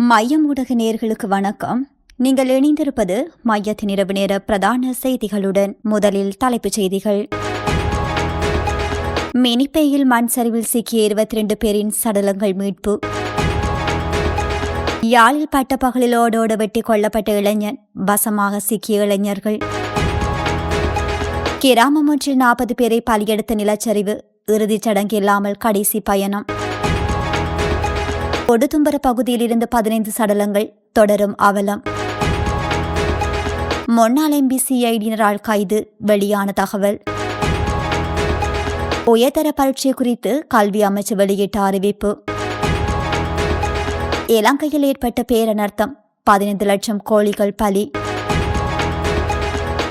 மையம் ஊடக நேர்களுக்கு வணக்கம். நீங்கள் இணைந்திருப்பது மையத்தின் இரவு நேர பிரதான செய்திகளுடன் முதலில் தலைப்புச் செய்திகள். மினிப்பேயில் மண் சரிவில் சிக்கிய இருபத்தி ரெண்டு பேரின் சடலங்கள் மீட்பு. யாழில் பட்டப்பகலில் ஓடோட வெட்டி கொல்லப்பட்ட இளைஞன் வசமாக சிக்கிய இளைஞர்கள். கிராமம் ஒன்றில் நாற்பது பேரை பலியெடுத்த நிலச்சரிவு இறுதிச் சடங்கு இல்லாமல் கடைசி பயணம். ஒடுதும்பர பகுதியில் இருந்து பதினைந்து சடலங்கள் தொடரும் அவலம். முன்னாள் எம்பி சிஐடியினரால் கைது வெளியான தகவல். உயர்தர பரீட்சை குறித்து கல்வி அமைச்சு வெளியிட்ட அறிவிப்பு. இலங்கையில் ஏற்பட்ட பேரனர்த்தம் பதினைந்து லட்சம் கோழிகள் பலி.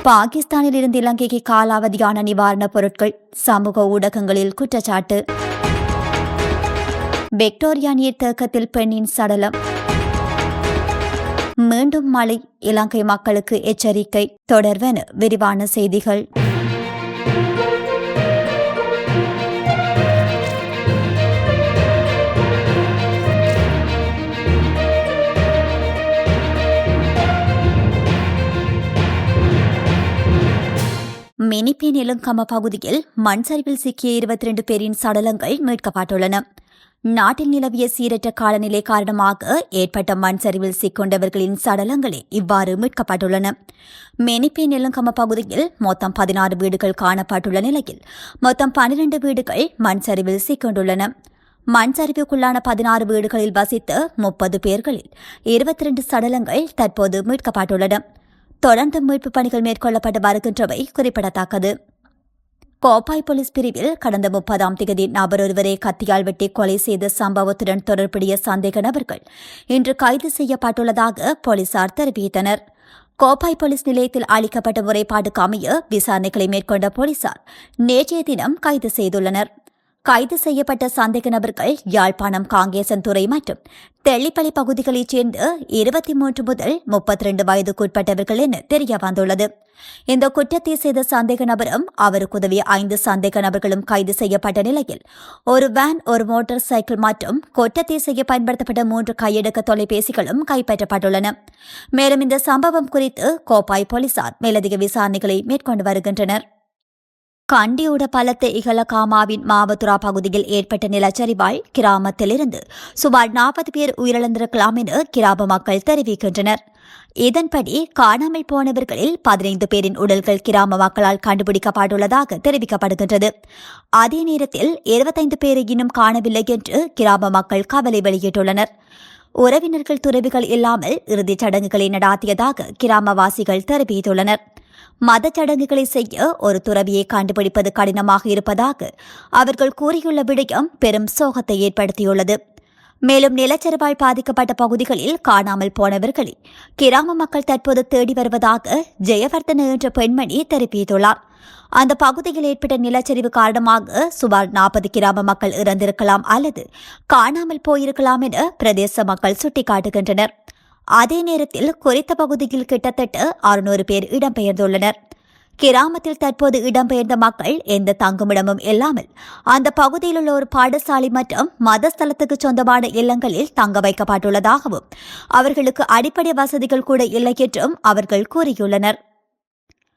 பாகிஸ்தானில் இருந்து இலங்கைக்கு காலாவதியான நிவாரணப் பொருட்கள் சமூக ஊடகங்களில் குற்றச்சாட்டு. விக்டோரியா நீர்த்தேக்கத்தில் பெண்ணின் சடலம். மீண்டும் மழை. இலங்கை மக்களுக்கு எச்சரிக்கை. தொடர்வென விரிவான செய்திகள். மினிபே நிலங்கம பகுதியில் மண் சரிவில் சிக்கிய இருபத்தி ரெண்டு பேரின் சடலங்கள் மீட்கப்பட்டுள்ளன. நாட்டில் நிலவிய சீரற்ற காலநிலை காரணமாக ஏற்பட்ட மண் சரிவில் சிக்கொண்டவர்களின் சடலங்களே இவ்வாறு மீட்கப்பட்டுள்ளன. மெனிப்பே நெலுங்கம பகுதியில் மொத்தம் பதினாறு வீடுகள் காணப்பட்டுள்ள நிலையில் மொத்தம் பனிரண்டு வீடுகள் மண் சரிவில் சிக்கொண்டுள்ளன. மண் சரிவுக்குள்ளான பதினாறு வீடுகளில் வசித்த முப்பது பேர்களில் இருபத்தி ரெண்டு சடலங்கள் தற்போது மீட்கப்பட்டுள்ளன. தொடர்ந்து மீட்பு பணிகள் மேற்கொள்ளப்பட்டு வருகின்றவை குறிப்பிடத்தக்கது. கோப்பாய் போலீஸ் பிரிவில் கடந்த முப்பதாம் தேதி நபர் ஒருவரை கத்தியால் வெட்டி கொலை செய்த சம்பவத்துடன் தொடர்புடைய சந்தேக நபர்கள் இன்று கைது செய்யப்பட்டுள்ளதாக போலீசார் தெரிவித்தனர். கோப்பாய் போலீஸ் நிலையத்தில் அளிக்கப்பட்ட முறைப்பாட்டுக்கு அமைய விசாரணைகளை மேற்கொண்ட போலீசார் நேற்றைய தினம் கைது செய்துள்ளனர். கைது செய்யப்பட்ட சந்தேக நபர்கள் யாழ்ப்பாணம் காங்கேசன்துறை மற்றும் தெள்ளிப்பள்ளி பகுதிகளைச் சேர்ந்த இருபத்தி மூன்று முதல் முப்பத்தி ரெண்டு வயதுக்குட்பட்டவர்கள் என தெரிய வந்துள்ளது இந்த குற்றத்தை செய்த சந்தேக நபரும் அவருக்கு உதவிய ஐந்து சந்தேக நபர்களும் கைது செய்யப்பட்ட நிலையில் ஒரு வேன் ஒரு மோட்டார் சைக்கிள் மற்றும் குற்றத்தை செய்ய பயன்படுத்தப்பட்ட மூன்று கையடக்க தொலைபேசிகளும் கைப்பற்றப்பட்டுள்ளன. மேலும் இந்த சம்பவம் குறித்து கோப்பாய் போலீசார் மேலதிக விசாரணைகளை மேற்கொண்டு வருகின்றனர். கண்டியுட பலத்த இகலகாமாவின் மாவத்துரா பகுதியில் ஏற்பட்ட நிலச்சரிவால் கிராமத்திலிருந்து சுமார் நாற்பது பேர் உயிரிழந்திருக்கலாம் என கிராம மக்கள் தெரிவிக்கின்றனர். இதன்படி காணாமல் போனவர்களில் பதினைந்து பேரின் உடல்கள் கிராம மக்களால் கண்டுபிடிக்கப்பட்டுள்ளதாக தெரிவிக்கப்படுகின்றது. அதே நேரத்தில் இருபத்தைந்து பேரை இன்னும் காணவில்லை என்று கிராம மக்கள் கவலை வெளியிட்டுள்ளனர். உறவினர்கள் துறவிகள் இல்லாமல் இறுதிச் சடங்குகளை நடாத்தியதாக கிராமவாசிகள் தெரிவித்துள்ளனர். மதச் சடங்குகளை செய்ய ஒரு துறவியை கண்டுபிடிப்பது கடினமாக இருப்பதாக அவர்கள் கூறியுள்ள விடயம் பெரும் சோகத்தை ஏற்படுத்தியுள்ளது. மேலும் நிலச்சரிவால் பாதிக்கப்பட்ட பகுதிகளில் காணாமல் போனவர்களை கிராம மக்கள் தற்போது தேடி வருவதாக ஜெயவர்தன என்ற பெண்மணி தெரிவித்துள்ளார். அந்த பகுதியில் ஏற்பட்ட நிலச்சரிவு காரணமாக சுமார் நாற்பது கிராம மக்கள் இறந்திருக்கலாம் அல்லது காணாமல் போயிருக்கலாம் என பிரதேச மக்கள் சுட்டிக்காட்டுகின்றனர். அதே நேரத்தில் குறித்த பகுதியில் கிட்டத்தட்ட அறுநூறு பேர் இடம்பெயர்ந்துள்ளனர். கிராமத்தில் தற்போது இடம்பெயர்ந்த மக்கள் எந்த தங்குமிடமும் இல்லாமல் அந்த பகுதியில் உள்ள ஒரு பாடசாலை மற்றும் மதஸ்தலத்துக்கு சொந்தமான இல்லங்களில் தங்க வைக்கப்பட்டுள்ளதாகவும் அவர்களுக்கு அடிப்படை வசதிகள் கூட இல்லை என்றும் அவர்கள் கூறியுள்ளனர்.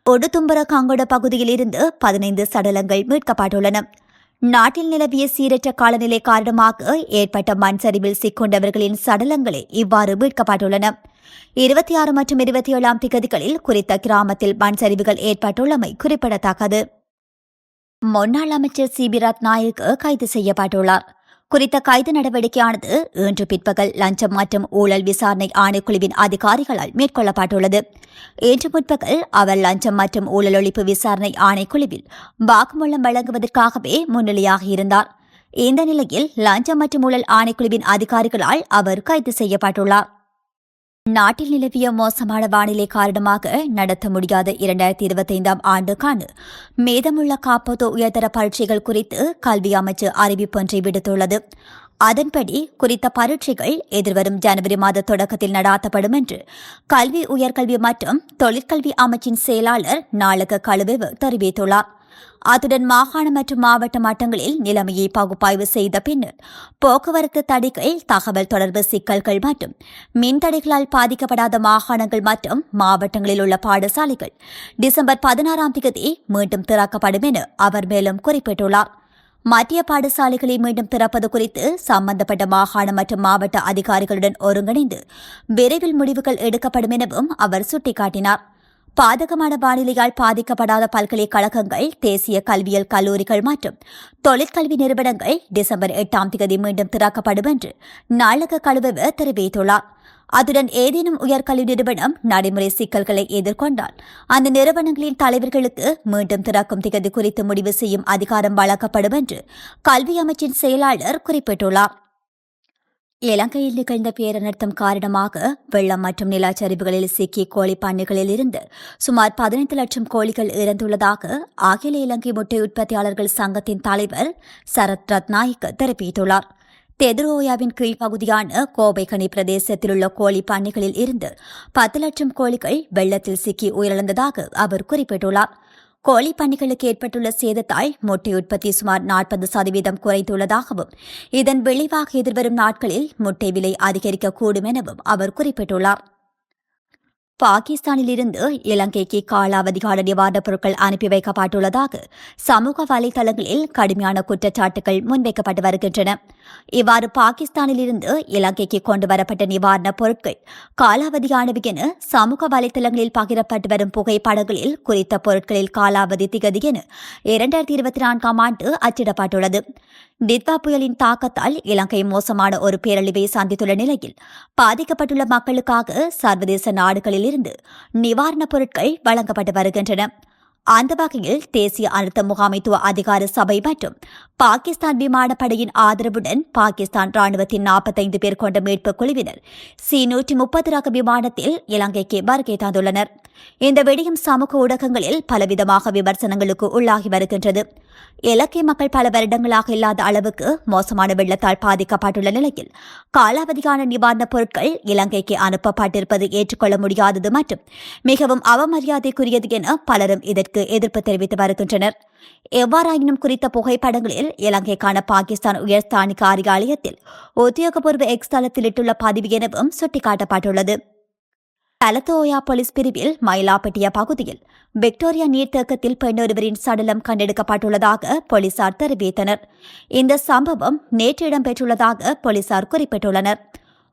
ஒடுதும்பர காங்கோட பகுதியில் இருந்து பதினைந்து சடலங்கள் மீட்கப்பட்டுள்ளன. நாட்டில் நிலவிய சீரற்ற காலநிலை காரணமாக ஏற்பட்ட மண் சரிவில் சிக்கொண்டவர்களின் சடலங்களே இவ்வாறு மீட்கப்பட்டுள்ளன. இருபத்தி ஆறு மற்றும் இருபத்தி ஏழாம் திகதிகளில் குறித்த கிராமத்தில் மண் சரிவுகள் ஏற்பட்டுள்ளமை குறிப்பிடத்தக்கது. முன்னாள் அமைச்சர் சிபி ரத்நாயக் கைது செய்யப்பட்டுள்ளார். குறித்த கைது நடவடிக்கையானது இன்று பிற்பகல் லஞ்சம் மற்றும் ஊழல் விசாரணை ஆணைக்குழுவின் அதிகாரிகளால் மேற்கொள்ளப்பட்டுள்ளது. இன்று முற்பகல் அவர் லஞ்சம் மற்றும் ஊழல் ஒழிப்பு விசாரணை ஆணைக்குழுவில் வாக்குமூலம் வழங்குவதற்காகவே முன்னிலையாக இருந்தார். இந்த நிலையில் லஞ்சம் மற்றும் ஊழல் ஆணைக்குழுவின் அதிகாரிகளால் அவர் கைது செய்யப்பட்டுள்ளார். நாட்டில் நிலவிய மோசமான வானிலை காரணமாக நடத்த முடியாத இரண்டாயிரத்தி இருபத்தைந்தாம் ஆண்டுக்கான மீதமுள்ள காப்போது உயர்தர பரீட்சைகள் குறித்து கல்வி அமைச்சு அறிவிப்பொன்றை விடுத்துள்ளது. அதன்படி குறித்த பரீட்சைகள் எதிர்வரும் ஜனவரி மாத தொடக்கத்தில் நடாத்தப்படும் என்று கல்வி உயர்கல்வி மற்றும் தொழிற்கல்வி அமைச்சின் செயலாளர் நாளக கழுவு தெரிவித்துள்ளார். அத்துடன் மாகாண மற்றும் மாவட்ட மட்டங்களில் நிலைமையை பகுப்பாய்வு செய்த பின்னர் போக்குவரத்து தடைகள் தகவல் தொடர்பு சிக்கல்கள் மற்றும் மின்தடைகளால் பாதிக்கப்படாத மாகாணங்கள் மற்றும் மாவட்டங்களில் உள்ள பாடசாலைகள் டிசம்பர் பதினாறாம் தேதி மீண்டும் திறக்கப்படும் என அவர் மேலும் குறிப்பிட்டுள்ளார். மத்திய பாடசாலைகளை மீண்டும் திறப்பது குறித்து சம்பந்தப்பட்ட மாகாண மற்றும் மாவட்ட அதிகாரிகளுடன் ஒருங்கிணைந்து விரைவில் முடிவுகள் எடுக்கப்படும் எனவும் அவர் சுட்டிக்காட்டினார். பாதகமான வானிலையால் பாதிக்கப்படாத பல்கலைக்கழகங்கள் தேசிய கல்வியல் கல்லூரிகள் மற்றும் தொழிற்கல்வி நிறுவனங்கள் டிசம்பர் எட்டாம் தேதி மீண்டும் திறக்கப்படும் என்று நாளக கழுவ தெரிவித்துள்ளார். அதுடன் ஏதேனும் உயர்கல்வி நிறுவனம் நடைமுறை சிக்கல்களை எதிர்கொண்டால் அந்த நிறுவனங்களின் தலைவர்களுக்கு மீண்டும் திறக்கும் திகதி குறித்து முடிவு செய்யும் அதிகாரம் வழங்கப்படும் என்று கல்வி அமைச்சின் செயலாளர் குறிப்பிட்டுள்ளார். இலங்கையில் நிகழ்ந்த பேரனர்த்தம் காரணமாக வெள்ளம் மற்றும் நிலச்சரிவுகளில் சிக்கி கோழி பண்ணைகளில் இருந்து சுமார் பதினைந்து லட்சம் கோழிகள் இறந்துள்ளதாக அகில இலங்கை முட்டை உற்பத்தியாளர்கள் சங்கத்தின் தலைவர் சரத் ரத்நாயக் தெரிவித்துள்ளார். தெதுரோயாவின் கீழ்ப்பகுதியான கோபைகனி பிரதேசத்தில் உள்ள கோழி பண்ணைகளில் இருந்து பத்து லட்சம் கோழிகள் வெள்ளத்தில் சிக்கி உயிரிழந்ததாக அவர் குறிப்பிட்டுள்ளார். கோழி பண்ணைகளுக்கு ஏற்பட்டுள்ள சேதத்தால் முட்டை உற்பத்தி சுமார் நாற்பது சதவீதம் குறைந்துள்ளதாகவும் இதன் விளைவாக எதிர்வரும் நாட்களில் முட்டை விலை அதிகரிக்கக்கூடும் எனவும் அவர் குறிப்பிட்டுள்ளார். பாகிஸ்தானிலிருந்து இலங்கைக்கு காலாவதிகால நிவாரணப் பொருட்கள் அனுப்பி வைக்கப்பட்டுள்ளதாக சமூக வலைதளங்களில் கடுமையான குற்றச்சாட்டுகள் முன்வைக்கப்பட்டு வருகின்றன. இவ்வாறு பாகிஸ்தானில் இருந்து இலங்கைக்கு கொண்டு வரப்பட்ட நிவாரணப் பொருட்கள் காலாவதியானவை என சமூக வலைதளங்களில் பகிரப்பட்டு வரும் புகைப்படங்களில் குறித்த பொருட்களில் காலாவதி திகதி என இரண்டாயிரத்தி இருபத்தி நான்காம் ஆண்டு அச்சிடப்பட்டுள்ளது. டித்வா புயலின் தாக்கத்தால் இலங்கை மோசமான ஒரு பேரழிவை சந்தித்துள்ள நிலையில் பாதிக்கப்பட்டுள்ள மக்களுக்காக சர்வதேச நாடுகளில் இருந்து நிவாரணப் பொருட்கள் வழங்கப்பட்டு வருகின்றன. அந்த வகையில் தேசிய அழுத்த முகாமைத்துவ அதிகார சபை மற்றும் பாகிஸ்தான் விமானப்படையின் ஆதரவுடன் பாகிஸ்தான் ராணுவத்தின் நாற்பத்தைந்து பேர் கொண்ட மீட்புக் குழுவினர் சி நூற்றி முப்பது ரக விமானத்தில் இலங்கைக்கு வருகை தந்துள்ளனர். இந்த விடயம் சமூக ஊடகங்களில் பலவிதமாக விமர்சனங்களுக்கு உள்ளாகி வருகின்றது. இலங்கை மக்கள் பல வருடங்களாக இல்லாத அளவுக்கு மோசமான வெள்ளத்தால் பாதிக்கப்பட்டுள்ள நிலையில் காலாவதியான நிவாரணப் பொருட்கள் இலங்கைக்கு அனுப்பப்பட்டிருப்பது ஏற்றுக்கொள்ள முடியாதது மற்றும் மிகவும் அவமரியாதைக்குரியது என பலரும் இதற்கு எதிர்ப்பு தெரிவித்து வருகின்றனர். எவ்வாறாயினும் குறித்த புகைப்படங்களில் இலங்கைக்கான பாகிஸ்தான் உயர்ஸ்தானிக அதிகாலயத்தில் உத்தியோகபூர்வ எக்ஸ் தளத்தில் இட்டுள்ள பதிவு எனவும் சுட்டிக்காட்டப்பட்டுள்ளது. தலத்தோயா போலீஸ் பிரிவில் மயிலாப்பட்டிய பகுதியில் விக்டோரியா நீர்த்தேக்கத்தில் பெண்ணொருவரின் சடலம் கண்டெடுக்கப்பட்டுள்ளதாக போலீசார் தெரிவித்தனர். இந்த சம்பவம் நேற்று இடம்பெற்றுள்ளதாக போலீசார் குறிப்பிட்டுள்ளனர்.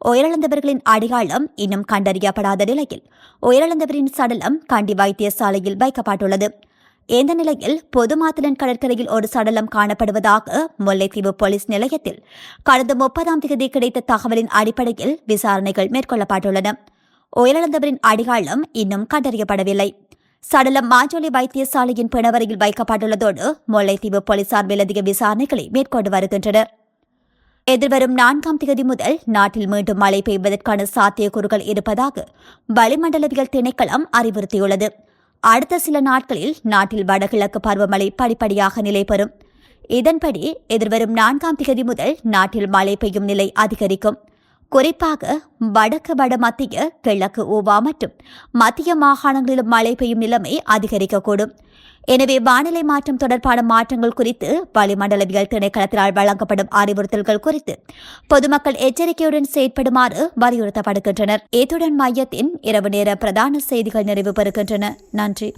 உயிரிழந்தவர்களின் அடையாளம் இன்னும் கண்டறியப்படாத நிலையில் உயிரிழந்தவரின் சடலம் கண்டி வைத்தியசாலையில் வைக்கப்பட்டுள்ளது. இந்த நிலையில் பொதுமாத்தலன் கடற்கரையில் ஒரு சடலம் காணப்படுவதாக முல்லைத்தீவு போலீஸ் நிலையத்தில் கடந்த முப்பதாம் தேதி கிடைத்த தகவலின் அடிப்படையில் விசாரணைகள் மேற்கொள்ளப்பட்டுள்ளன. உயிரிழந்தவரின் அடையாளம் இன்னும் கண்டறியப்படவில்லை. சடலம் மாஞ்சோலை வைத்தியசாலையின் பிணவரையில் வைக்கப்பட்டுள்ளதோடு முல்லைத்தீவு போலீசார் மேலதிக விசாரணைகளை மேற்கொண்டு வருகின்றனர். எதிர்வரும் நான்காம் தேதி முதல் நாட்டில் மீண்டும் மழை பெய்வதற்கான சாத்தியக்கூறுகள் இருப்பதாக வளிமண்டலவியல் திணைக்களம் அறிவுறுத்தியுள்ளது. அடுத்த சில நாட்களில் நாட்டில் வடகிழக்கு பருவமழை படிப்படியாக நிலை பெறும். இதன்படி எதிர்வரும் நான்காம் தேதி முதல் நாட்டில் மழை பெய்யும் நிலை அதிகரிக்கும். குறிப்பாக வடக்கு வட மத்திய கிழக்கு ஓவா மற்றும் மத்திய மாகாணங்களிலும் மழை பெய்யும் நிலைமை அதிகரிக்கக்கூடும். எனவே வானிலை மாற்றம் தொடர்பான மாற்றங்கள் குறித்து வளிமண்டலவியல் திணைக்களத்தினால் வழங்கப்படும் அறிவுறுத்தல்கள் குறித்து பொதுமக்கள் எச்சரிக்கையுடன் செயற்படுமாறு வலியுறுத்தப்படுகின்றனர். இத்துடன் மையத்தின் இரவு நேர பிரதான செய்திகள் நிறைவு பெறுகின்றன. நன்றி.